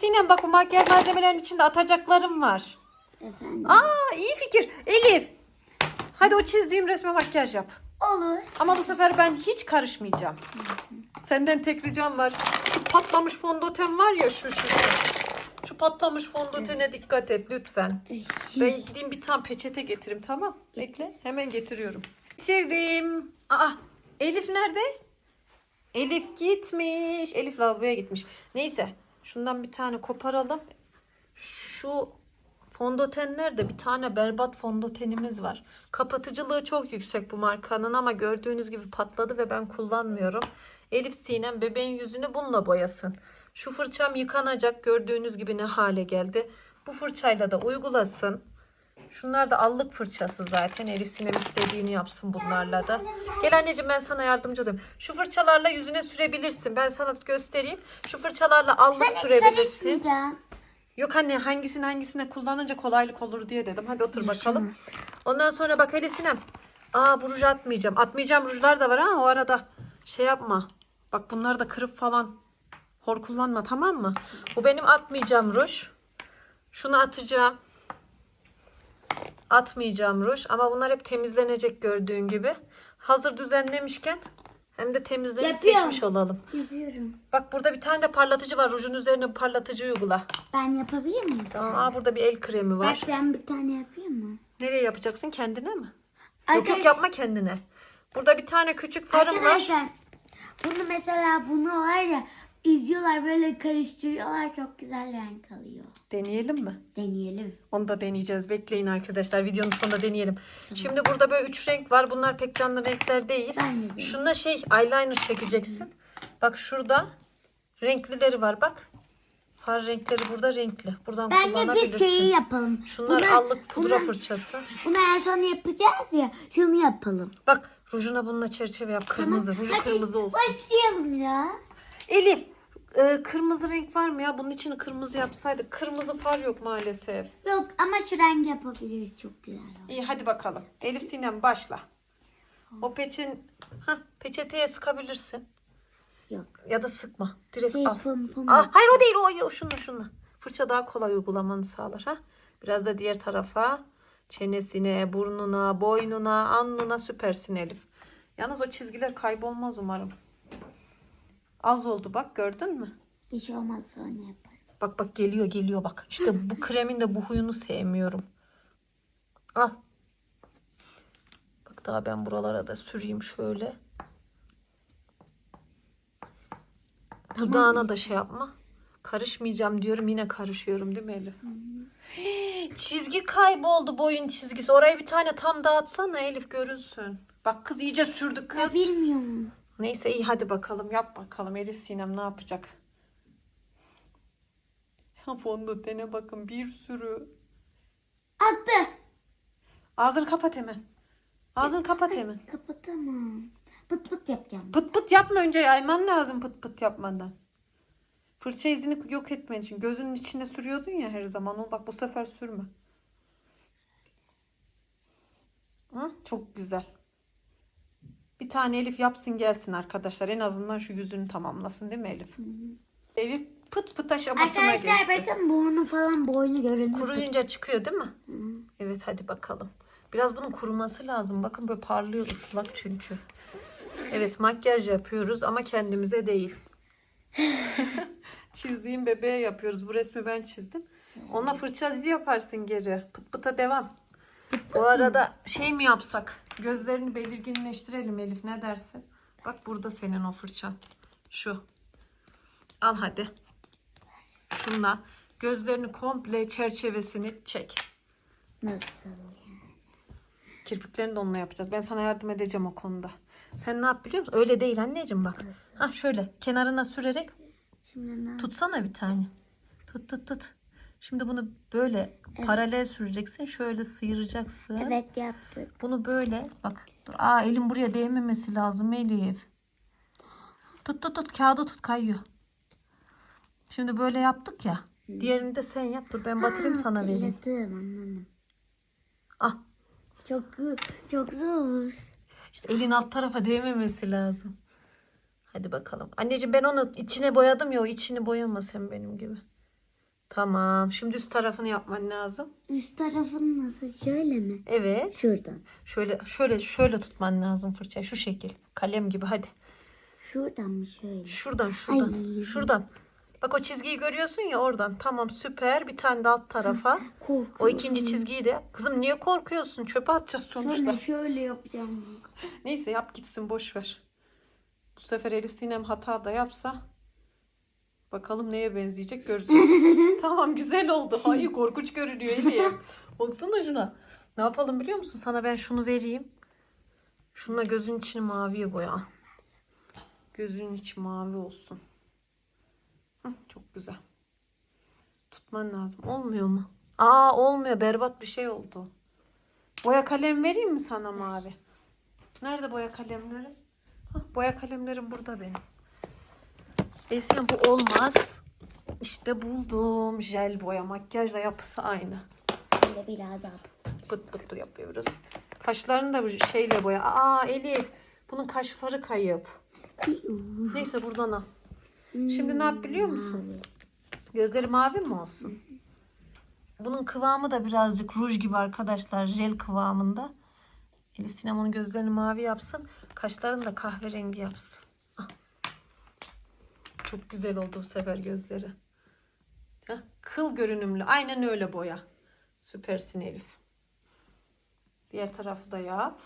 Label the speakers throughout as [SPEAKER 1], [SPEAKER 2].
[SPEAKER 1] Sinem bak bu makyaj malzemelerinin içinde atacaklarım var.
[SPEAKER 2] Efendim.
[SPEAKER 1] Aa iyi fikir. Elif. Hadi o çizdiğim resme makyaj yap.
[SPEAKER 2] Olur.
[SPEAKER 1] Ama bu sefer ben hiç karışmayacağım. Senden tek ricam var. Şu patlamış fondöten var ya şu şu. şu. Patlamış fondötene dikkat et lütfen. Ben gideyim bir tane peçete getireyim tamam. Bekle hemen getiriyorum. Getirdim. Aa Elif nerede? Elif gitmiş. Elif lavaboya gitmiş. Neyse şundan bir tane koparalım. Şu fondötenlerde bir tane berbat fondötenimiz var. Kapatıcılığı çok yüksek bu markanın ama gördüğünüz gibi patladı ve ben kullanmıyorum. Elif Sinem bebeğin yüzünü bununla boyasın. Şu fırçam yıkanacak gördüğünüz gibi ne hale geldi. Bu fırçayla da uygulasın. Şunlar da allık fırçası zaten. Elif Sinem istediğini yapsın bunlarla da. Gel anneciğim ben sana yardımcı olayım. Şu fırçalarla yüzüne sürebilirsin. Ben sana göstereyim. Şu fırçalarla allık sürebilirsin.
[SPEAKER 2] Karışmayacağım.
[SPEAKER 1] Yok anne hangisini hangisine kullanınca kolaylık olur diye dedim. Hadi otur bakalım. Ondan sonra bak hele Sinem. Aa bu ruj atmayacağım. Atmayacağım rujlar da var ha o arada. Şey yapma. Bak bunları da kırıp falan hor kullanma tamam mı? Bu benim atmayacağım ruj. Şunu atacağım. Atmayacağım ruj. Ama bunlar hep temizlenecek gördüğün gibi. Hazır düzenlemişken hem de temizlemiş
[SPEAKER 2] Yapıyorum.
[SPEAKER 1] seçmiş olalım.
[SPEAKER 2] Yapıyorum.
[SPEAKER 1] Bak burada bir tane de parlatıcı var. Rujun üzerine parlatıcı uygula.
[SPEAKER 2] Ben yapabilir miyim?
[SPEAKER 1] Tamam. Aa burada bir el kremi var.
[SPEAKER 2] Bak ben bir tane yapayım mı?
[SPEAKER 1] Nereye yapacaksın? Kendine mi? Yok
[SPEAKER 2] Arkadaş-
[SPEAKER 1] yok yapma kendine. Burada bir tane küçük farım var.
[SPEAKER 2] Arkadaşlar bunu mesela bunu var ya izliyorlar böyle karıştırıyorlar çok güzel renk alıyor.
[SPEAKER 1] Deneyelim mi?
[SPEAKER 2] Deneyelim.
[SPEAKER 1] Onu da deneyeceğiz. Bekleyin arkadaşlar. Videonun sonunda deneyelim. Şimdi burada böyle üç renk var. Bunlar pek canlı renkler değil.
[SPEAKER 2] Ben.
[SPEAKER 1] Şuna şey eyeliner çekeceksin. Bak şurada renklileri var bak. Far renkleri burada renkli. Buradan
[SPEAKER 2] Bence
[SPEAKER 1] kullanabilirsin.
[SPEAKER 2] biz şeyi yapalım.
[SPEAKER 1] Şunlar
[SPEAKER 2] Buna-
[SPEAKER 1] allık pudra
[SPEAKER 2] buna-
[SPEAKER 1] fırçası.
[SPEAKER 2] Bunu en son yapacağız ya. Şunu yapalım.
[SPEAKER 1] Bak rujuna bununla çerçeve yap. Kırmızı. Ruju
[SPEAKER 2] Hadi
[SPEAKER 1] kırmızı olsun.
[SPEAKER 2] Başlayalım ya.
[SPEAKER 1] Elif e, kırmızı renk var mı ya? Bunun içini kırmızı yapsaydık. Kırmızı far yok maalesef.
[SPEAKER 2] Yok ama şu rengi yapabiliriz çok güzel. olur.
[SPEAKER 1] İyi hadi bakalım. Elif Sinem başla. O peçin ha peçeteye sıkabilirsin.
[SPEAKER 2] Yok.
[SPEAKER 1] Ya da sıkma. Direkt
[SPEAKER 2] Şey,
[SPEAKER 1] al.
[SPEAKER 2] pım pım.
[SPEAKER 1] Aa, hayır o değil o hayır o şunla şunla. Fırça daha kolay uygulamanı sağlar ha. Biraz da diğer tarafa. Çenesine, burnuna, boynuna, alnına süpersin Elif. Yalnız o çizgiler kaybolmaz umarım. Az oldu bak gördün mü?
[SPEAKER 2] Bir şey olmaz sonra yaparım.
[SPEAKER 1] Bak bak geliyor geliyor bak. İşte bu kremin de bu huyunu sevmiyorum. Al. Bak daha ben buralara da süreyim şöyle. Dudağına da şey yapma. Karışmayacağım diyorum yine karışıyorum değil mi Elif? Çizgi kayboldu boyun çizgisi. Oraya bir tane tam dağıtsana Elif görünsün. Bak kız iyice sürdü
[SPEAKER 2] Ya
[SPEAKER 1] kız.
[SPEAKER 2] bilmiyorum.
[SPEAKER 1] Neyse iyi hadi bakalım yap bakalım Elif Sinem ne yapacak? Ya fondötene bakın bir sürü.
[SPEAKER 2] Attı.
[SPEAKER 1] Ağzını kapat hemen. Ağzını kapat hemen.
[SPEAKER 2] Kapatamam. Pıt pıt yapacağım.
[SPEAKER 1] Pıt pıt yapma önce yayman lazım pıt pıt yapmadan. Fırça izini yok etmen için. Gözünün içine sürüyordun ya her zaman. Onu bak bu sefer sürme. Hı? Çok güzel. Bir tane Elif yapsın gelsin arkadaşlar. En azından şu yüzünü tamamlasın değil mi Elif? Elif pıt pıt aşamasına
[SPEAKER 2] Arkadaşlar
[SPEAKER 1] geçti.
[SPEAKER 2] bakın burnu falan boynu görünüyor.
[SPEAKER 1] Kuruyunca çıkıyor değil mi? Evet hadi bakalım. Biraz bunun kuruması lazım. Bakın böyle parlıyor ıslak çünkü. Evet makyaj yapıyoruz ama kendimize değil. Çizdiğim bebeğe yapıyoruz. Bu resmi ben çizdim. Onunla fırça izi yaparsın geri. Pıt pıta devam. Bu arada şey mi yapsak? Gözlerini belirginleştirelim Elif ne dersin? Bak burada senin o fırçan. Şu. Al hadi. Şunla gözlerini komple çerçevesini çek.
[SPEAKER 2] Nasıl?
[SPEAKER 1] Kirpiklerini de onunla yapacağız. Ben sana yardım edeceğim o konuda. Sen ne yap biliyor musun? Öyle değil anneciğim bak. Ha şöyle kenarına sürerek
[SPEAKER 2] Şimdi ne?
[SPEAKER 1] tutsana bir tane. Tut tut tut. Şimdi bunu böyle paralel süreceksin. Şöyle sıyıracaksın.
[SPEAKER 2] Evet yaptık.
[SPEAKER 1] Bunu böyle bak. Dur. Aa elim buraya değmemesi lazım Elif. Tut tut tut kağıdı tut kayıyor. Şimdi böyle yaptık ya. Diğerini de sen yap. Dur ben batırayım sana vereyim.
[SPEAKER 2] Hatırladım anladım.
[SPEAKER 1] Ah
[SPEAKER 2] Çok çok zor.
[SPEAKER 1] İşte elin alt tarafa değmemesi lazım. Hadi bakalım. Anneciğim ben onu içine boyadım ya o içini boyama sen benim gibi. Tamam. Şimdi üst tarafını yapman lazım.
[SPEAKER 2] Üst tarafın nasıl? Şöyle mi?
[SPEAKER 1] Evet.
[SPEAKER 2] Şuradan.
[SPEAKER 1] Şöyle şöyle şöyle tutman lazım fırçayı. Şu şekil. Kalem gibi hadi.
[SPEAKER 2] Şuradan mı şöyle?
[SPEAKER 1] Şuradan şuradan.
[SPEAKER 2] Ay.
[SPEAKER 1] Şuradan. Bak o çizgiyi görüyorsun ya oradan. Tamam süper. Bir tane de alt tarafa.
[SPEAKER 2] Korkuyorum.
[SPEAKER 1] O ikinci çizgiyi de. Kızım niye korkuyorsun? Çöpe atacağız sonuçta.
[SPEAKER 2] Sonra şöyle yapacağım.
[SPEAKER 1] Neyse yap gitsin boş ver. Bu sefer Elif Sinem hata da yapsa bakalım neye benzeyecek göreceğiz. tamam güzel oldu. Hayır korkunç görünüyor Elif. Baksana şuna. Ne yapalım biliyor musun? Sana ben şunu vereyim. Şununla gözün içini maviye boya. Gözünün içi mavi olsun. Hı, çok güzel. Tutman lazım. Olmuyor mu? Aa olmuyor. Berbat bir şey oldu. Boya kalem vereyim mi sana mavi? Nerede boya kalemlerim? Hah, boya kalemlerim burada benim. Esen bu olmaz. İşte buldum. Jel boya. Makyajla yapısı aynı.
[SPEAKER 2] Böyle biraz daha.
[SPEAKER 1] Pıt pıt pıt yapıyoruz. Kaşlarını da bu şeyle boya. Aa Elif. Bunun kaş farı kayıp. Neyse buradan al. Şimdi ne yap biliyor musun? Gözleri mavi mi olsun? Bunun kıvamı da birazcık ruj gibi arkadaşlar. Jel kıvamında. Elif Sinem onun gözlerini mavi yapsın. Kaşlarını da kahverengi yapsın. Çok güzel oldu bu sefer gözleri. Heh, kıl görünümlü. Aynen öyle boya. Süpersin Elif. Diğer tarafı da yap.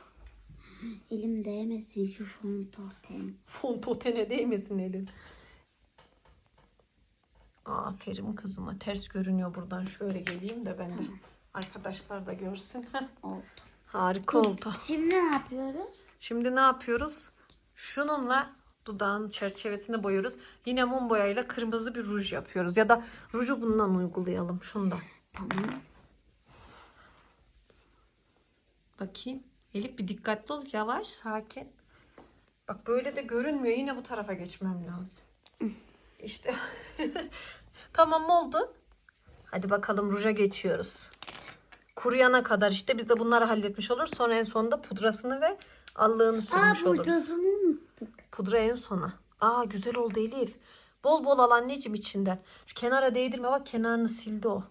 [SPEAKER 2] Elim değmesin şu fontoten.
[SPEAKER 1] Fontotene değmesin elin. Aferin kızıma. Ters görünüyor buradan. Şöyle geleyim de ben de. Arkadaşlar da görsün.
[SPEAKER 2] Oldu.
[SPEAKER 1] Harika oldu.
[SPEAKER 2] Şimdi ne yapıyoruz?
[SPEAKER 1] Şimdi ne yapıyoruz? Şununla dudağın çerçevesini boyuyoruz. Yine mum boyayla kırmızı bir ruj yapıyoruz. Ya da ruju bundan uygulayalım. Şundan.
[SPEAKER 2] Tamam.
[SPEAKER 1] Bakayım. Elif bir dikkatli ol. Yavaş, sakin. Bak böyle de görünmüyor. Yine bu tarafa geçmem lazım. İşte. tamam oldu. Hadi bakalım ruja geçiyoruz. Kuruyana kadar işte biz de bunları halletmiş oluruz. Sonra en sonunda pudrasını ve allığını
[SPEAKER 2] Aa
[SPEAKER 1] sürmüş oluruz.
[SPEAKER 2] burcasını unuttuk.
[SPEAKER 1] Pudra en sona. Aa güzel oldu Elif. Bol bol al anneciğim içinden. Şu kenara değdirme bak kenarını sildi o.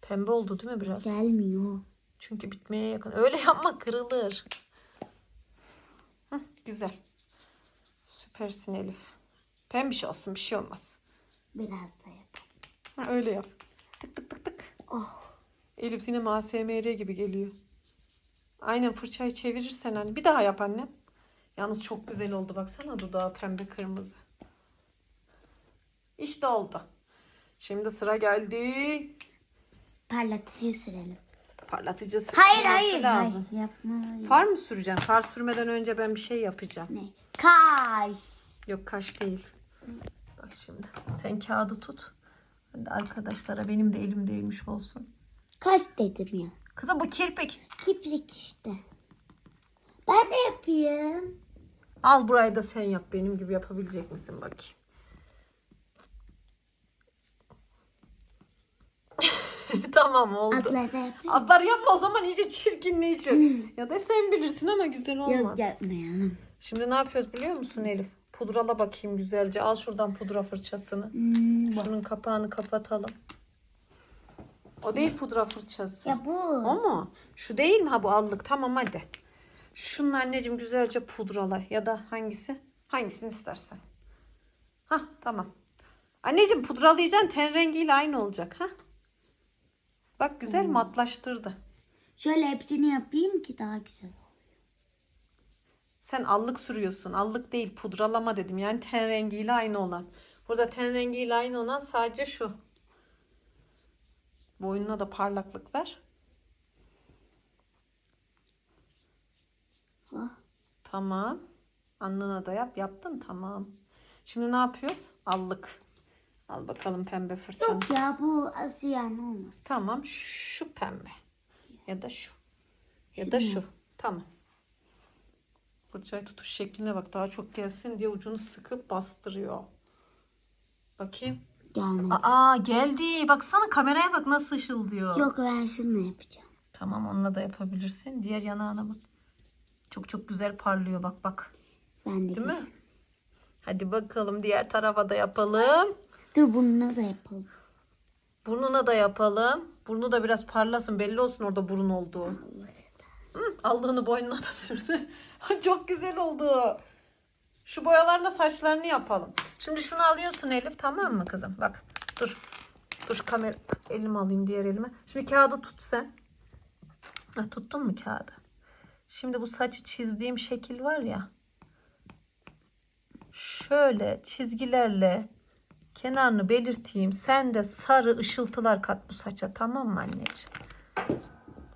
[SPEAKER 1] Pembe oldu değil mi biraz?
[SPEAKER 2] Gelmiyor.
[SPEAKER 1] Çünkü bitmeye yakın. Öyle yapma kırılır. Hı, güzel. Süpersin Elif. Pembiş olsun bir şey olmaz.
[SPEAKER 2] Biraz da yap.
[SPEAKER 1] Ha, öyle yap. Tık tık tık tık.
[SPEAKER 2] Oh.
[SPEAKER 1] Elif yine ASMR gibi geliyor. Aynen fırçayı çevirirsen hani. Bir daha yap annem. Yalnız çok güzel oldu. Baksana dudağı pembe kırmızı. İşte oldu. Şimdi sıra geldi.
[SPEAKER 2] Parlatıcı sürelim.
[SPEAKER 1] Parlatıcı
[SPEAKER 2] Hayır
[SPEAKER 1] sürmesi
[SPEAKER 2] hayır.
[SPEAKER 1] lazım.
[SPEAKER 2] Hayır. Yapmalıyım.
[SPEAKER 1] Far mı süreceğim? Far sürmeden önce ben bir şey yapacağım.
[SPEAKER 2] Ne? Kaş.
[SPEAKER 1] Yok kaş değil. Bak şimdi. Sen kağıdı tut. Hadi arkadaşlara benim de elim değmiş olsun.
[SPEAKER 2] Kaş dedim ya.
[SPEAKER 1] Kızım bu kirpik.
[SPEAKER 2] Kiprik işte. Ben de yapayım.
[SPEAKER 1] Al burayı da sen yap. Benim gibi yapabilecek misin bakayım. tamam oldu.
[SPEAKER 2] Atları da yapayım.
[SPEAKER 1] Atlar yapma o zaman iyice çirkinleşiyor. ya da sen bilirsin ama güzel olmaz.
[SPEAKER 2] Yok yapmayalım.
[SPEAKER 1] Şimdi ne yapıyoruz biliyor musun Elif? Pudrala bakayım güzelce. Al şuradan pudra fırçasını.
[SPEAKER 2] Hmm.
[SPEAKER 1] Şunun kapağını kapatalım. O değil pudra fırçası.
[SPEAKER 2] Ya bu.
[SPEAKER 1] O mu? Şu değil mi? Ha bu allık. Tamam hadi. Şunun anneciğim güzelce pudrala. Ya da hangisi? Hangisini istersen. Ha tamam. Anneciğim pudralayacaksın. Ten rengiyle aynı olacak. ha. Bak güzel matlaştırdı.
[SPEAKER 2] Şöyle hepsini yapayım ki daha güzel.
[SPEAKER 1] Sen allık sürüyorsun. Allık değil pudralama dedim. Yani ten rengiyle aynı olan. Burada ten rengiyle aynı olan sadece şu. Boynuna da parlaklık ver. Tamam. Alnına da yap. Yaptın tamam. Şimdi ne yapıyoruz? Allık. Al bakalım pembe fırçanı.
[SPEAKER 2] Yok ya bu asiyan olmaz.
[SPEAKER 1] Tamam şu pembe. Ya da şu. Ya da şu. Tamam. Fırçayı tutuş şekline bak. Daha çok gelsin diye ucunu sıkıp bastırıyor. Bakayım.
[SPEAKER 2] Gelmedi.
[SPEAKER 1] Aa geldi. Baksana kameraya bak nasıl ışıldıyor.
[SPEAKER 2] Yok ben şunu yapacağım.
[SPEAKER 1] Tamam onunla da yapabilirsin. Diğer yanağına bak. Çok çok güzel parlıyor bak bak.
[SPEAKER 2] Ben de
[SPEAKER 1] Değil mi? Hadi bakalım diğer tarafa da yapalım.
[SPEAKER 2] Dur burnuna da yapalım.
[SPEAKER 1] Burnuna da yapalım. Burnu da biraz parlasın. Belli olsun orada burun olduğu. Hı, aldığını boynuna da sürdü. Çok güzel oldu. Şu boyalarla saçlarını yapalım. Şimdi şunu alıyorsun Elif tamam mı kızım? Bak dur. Dur kamera elimi alayım diğer elime. Şimdi kağıdı tut sen. Ha, tuttun mu kağıdı? Şimdi bu saçı çizdiğim şekil var ya. Şöyle çizgilerle kenarını belirteyim. Sen de sarı ışıltılar kat bu saça tamam mı anneciğim?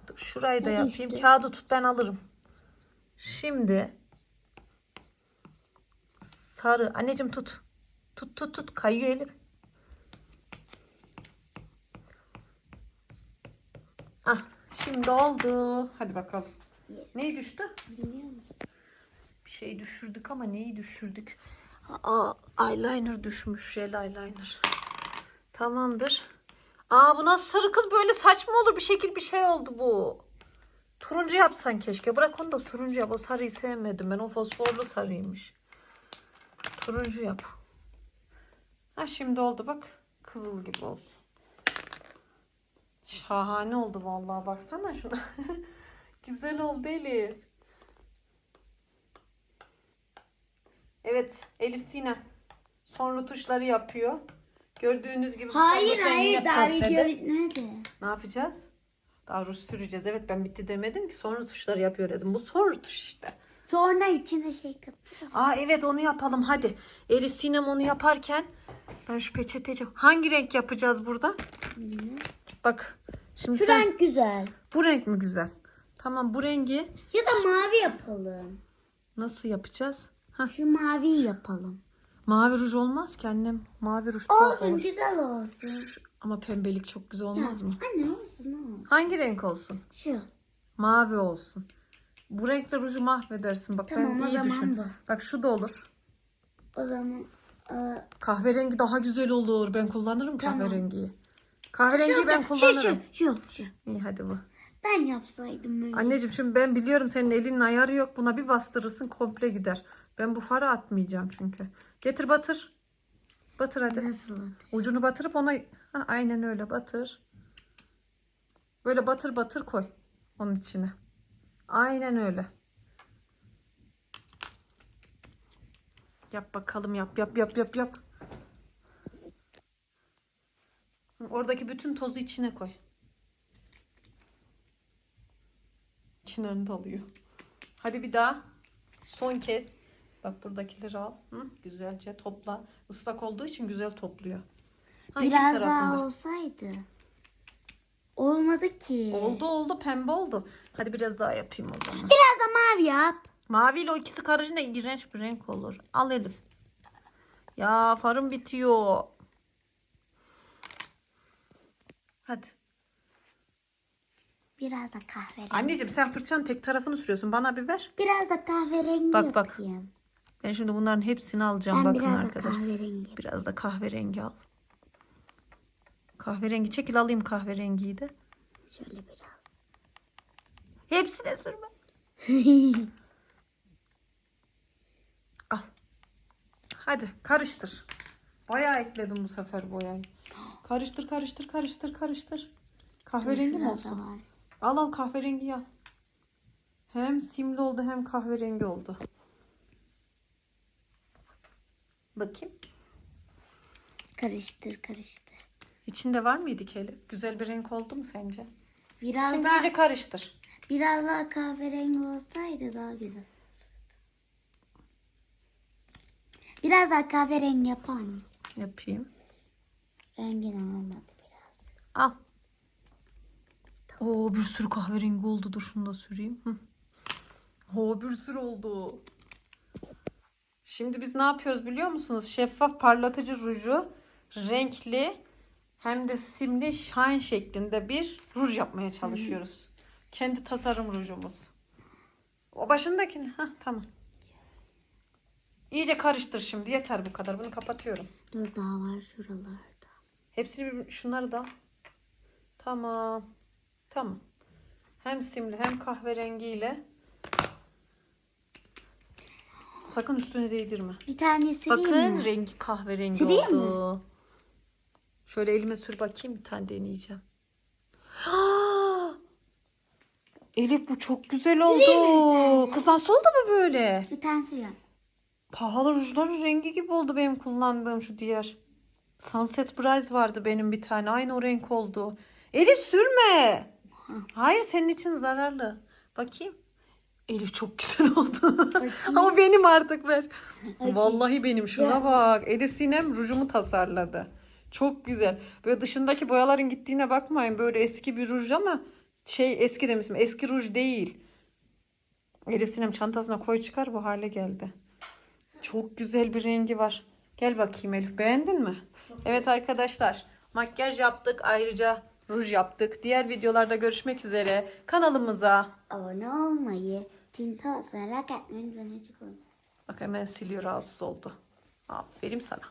[SPEAKER 1] Dur, şurayı da
[SPEAKER 2] Ne
[SPEAKER 1] yapayım.
[SPEAKER 2] düştü?
[SPEAKER 1] Kağıdı tut ben alırım. Şimdi sarı. Anneciğim tut. Tut tut tut. Kayıyor Elif. Ah şimdi oldu. Hadi bakalım. Neyi düştü?
[SPEAKER 2] Biliyor musun?
[SPEAKER 1] Bir şey düşürdük ama neyi düşürdük? Aa, eyeliner düşmüş. Jel eyeliner. Tamamdır. Aa bu nasıl sarı kız böyle saçma olur bir şekil bir şey oldu bu. Turuncu yapsan keşke. Bırak onu da turuncu yap. O sarıyı sevmedim ben. O fosforlu sarıymış. Turuncu yap. Ha şimdi oldu bak. Kızıl gibi olsun. Şahane oldu vallahi. Baksana şuna. Güzel oldu Elif. Evet Elif Sinem son rutuşları yapıyor. Gördüğünüz gibi
[SPEAKER 2] Hayır hayır daha video bitmedi.
[SPEAKER 1] Ne yapacağız? Daha ruj süreceğiz. Evet ben bitti demedim ki son rutuşları yapıyor dedim. Bu son rutuş işte.
[SPEAKER 2] Sonra içine şey katacağız.
[SPEAKER 1] Aa evet onu yapalım hadi. Elif Sinem onu yaparken ben şu peçeteci hangi renk yapacağız burada? Bak şimdi
[SPEAKER 2] Şu
[SPEAKER 1] sen
[SPEAKER 2] renk güzel.
[SPEAKER 1] bu renk mi güzel? Tamam bu rengi
[SPEAKER 2] Ya da mavi yapalım.
[SPEAKER 1] nasıl yapacağız? Hah,
[SPEAKER 2] Şu maviyi yapalım.
[SPEAKER 1] mavi ruj olmaz ki annem. Mavi ruj tuhaf
[SPEAKER 2] Olsun
[SPEAKER 1] olur.
[SPEAKER 2] güzel olsun.
[SPEAKER 1] Şu- Ama pembelik çok güzel olmaz mı?
[SPEAKER 2] Anne olsun olsun.
[SPEAKER 1] Hangi renk olsun?
[SPEAKER 2] Şu.
[SPEAKER 1] Mavi olsun. Bu renkle ruju mahvedersin. Bak
[SPEAKER 2] Tamam,
[SPEAKER 1] ben
[SPEAKER 2] o
[SPEAKER 1] iyi
[SPEAKER 2] zaman
[SPEAKER 1] düşün.
[SPEAKER 2] bu.
[SPEAKER 1] Bak şu da olur.
[SPEAKER 2] O zaman e,
[SPEAKER 1] Kahverengi daha güzel olur. Ben kullanırım kahverengiyi. Kahverengiyi ben
[SPEAKER 2] şu,
[SPEAKER 1] kullanırım.
[SPEAKER 2] şu, şu, şu.
[SPEAKER 1] İyi hadi bu.
[SPEAKER 2] Ben yapsaydım öyle.
[SPEAKER 1] Anneciğim şimdi ben biliyorum senin elinin ayarı yok. Buna bir bastırırsın komple gider. Ben bu farı atmayacağım çünkü. Getir batır. Batır hadi.
[SPEAKER 2] Nasıl?
[SPEAKER 1] Ucunu batırıp ona ha, aynen öyle batır. Böyle batır batır koy onun içine. Aynen öyle. Yap bakalım yap yap yap yap yap. Oradaki bütün tozu içine koy. Kenarında alıyor. Hadi bir daha. Son kez. Bak buradakileri al. Hı? Güzelce topla. Islak olduğu için güzel topluyor. Ha,
[SPEAKER 2] Biraz
[SPEAKER 1] tarafında.
[SPEAKER 2] daha olsaydı. Olmadı ki.
[SPEAKER 1] Oldu oldu pembe oldu. Hadi biraz daha yapayım o zaman.
[SPEAKER 2] Biraz da mavi yap.
[SPEAKER 1] Maviyle o ikisi karışınca iğrenç bir renk olur. Al Elif. Ya farım bitiyor. Hadi.
[SPEAKER 2] Biraz da kahverengi.
[SPEAKER 1] Anneciğim sen fırçanın tek tarafını sürüyorsun. Bana bir ver.
[SPEAKER 2] Biraz da kahverengi
[SPEAKER 1] Bak, bak.
[SPEAKER 2] yapayım.
[SPEAKER 1] Ben şimdi bunların hepsini alacağım.
[SPEAKER 2] Ben
[SPEAKER 1] Bakın
[SPEAKER 2] biraz da
[SPEAKER 1] arkadaşlar.
[SPEAKER 2] kahverengi.
[SPEAKER 1] Biraz da kahverengi al. Kahverengi çekil alayım kahverengiyi de.
[SPEAKER 2] Şöyle biraz.
[SPEAKER 1] Hepsine sürme. Al. Hadi karıştır. Bayağı ekledim bu sefer boyayı. Karıştır karıştır karıştır karıştır. Kahverengi mi olsun?
[SPEAKER 2] var.
[SPEAKER 1] Al al kahverengi al. Hem simli oldu hem kahverengi oldu. Bakayım.
[SPEAKER 2] Karıştır karıştır.
[SPEAKER 1] İçinde var mıydı Kelly? Güzel bir renk oldu mu sence?
[SPEAKER 2] Biraz
[SPEAKER 1] Şimdi
[SPEAKER 2] daha,
[SPEAKER 1] iyice karıştır.
[SPEAKER 2] biraz daha kahverengi olsaydı daha güzel. Biraz daha kahverengi yapar mısın?
[SPEAKER 1] Yapayım.
[SPEAKER 2] Rengini almadı biraz.
[SPEAKER 1] Al. Oo bir sürü kahverengi oldu. Dur şunu da süreyim. Hı. Oo bir sürü oldu. Şimdi biz ne yapıyoruz biliyor musunuz? Şeffaf parlatıcı ruju renkli hem de simli shine şeklinde bir ruj yapmaya çalışıyoruz. Kendi tasarım rujumuz. O başındakini. Hah tamam. İyice karıştır şimdi. Yeter bu kadar. Bunu kapatıyorum.
[SPEAKER 2] Dur daha var şuralarda.
[SPEAKER 1] Hepsini bir, şunları da. Tamam. Tamam. Hem simli hem kahverengiyle. Sakın üstüne değdirme.
[SPEAKER 2] Bir tane süreyim
[SPEAKER 1] Bakın
[SPEAKER 2] mi?
[SPEAKER 1] rengi kahverengi
[SPEAKER 2] Süreyim mi?
[SPEAKER 1] oldu. Şöyle elime sür bakayım bir tane deneyeceğim. Elif bu çok güzel oldu. Kız nasıl oldu bu böyle?
[SPEAKER 2] Bir tane sürüyorum.
[SPEAKER 1] Pahalı rujların rengi gibi oldu benim kullandığım şu diğer. Sunset Bright vardı benim bir tane. Aynı o renk oldu. Elif sürme. Hayır senin için zararlı. Bakayım. Elif çok güzel oldu. Ama benim artık ver. Vallahi benim. Şuna
[SPEAKER 2] Ya.
[SPEAKER 1] bak. Elif Sinem rujumu tasarladı. Çok güzel. Böyle dışındaki boyaların gittiğine bakmayın. Böyle eski bir ruj ama şey eski demişim. Eski ruj değil. Elif Sinem çantasına koy çıkar bu hale geldi. Çok güzel bir rengi var. Gel bakayım Elif beğendin mi? Evet arkadaşlar makyaj yaptık ayrıca ruj yaptık. Diğer videolarda görüşmek üzere. Kanalımıza
[SPEAKER 2] Abone olmayı, tinte basmayı, like atmayı unutmayın.
[SPEAKER 1] Bak hemen siliyor rahatsız oldu. Aferin sana.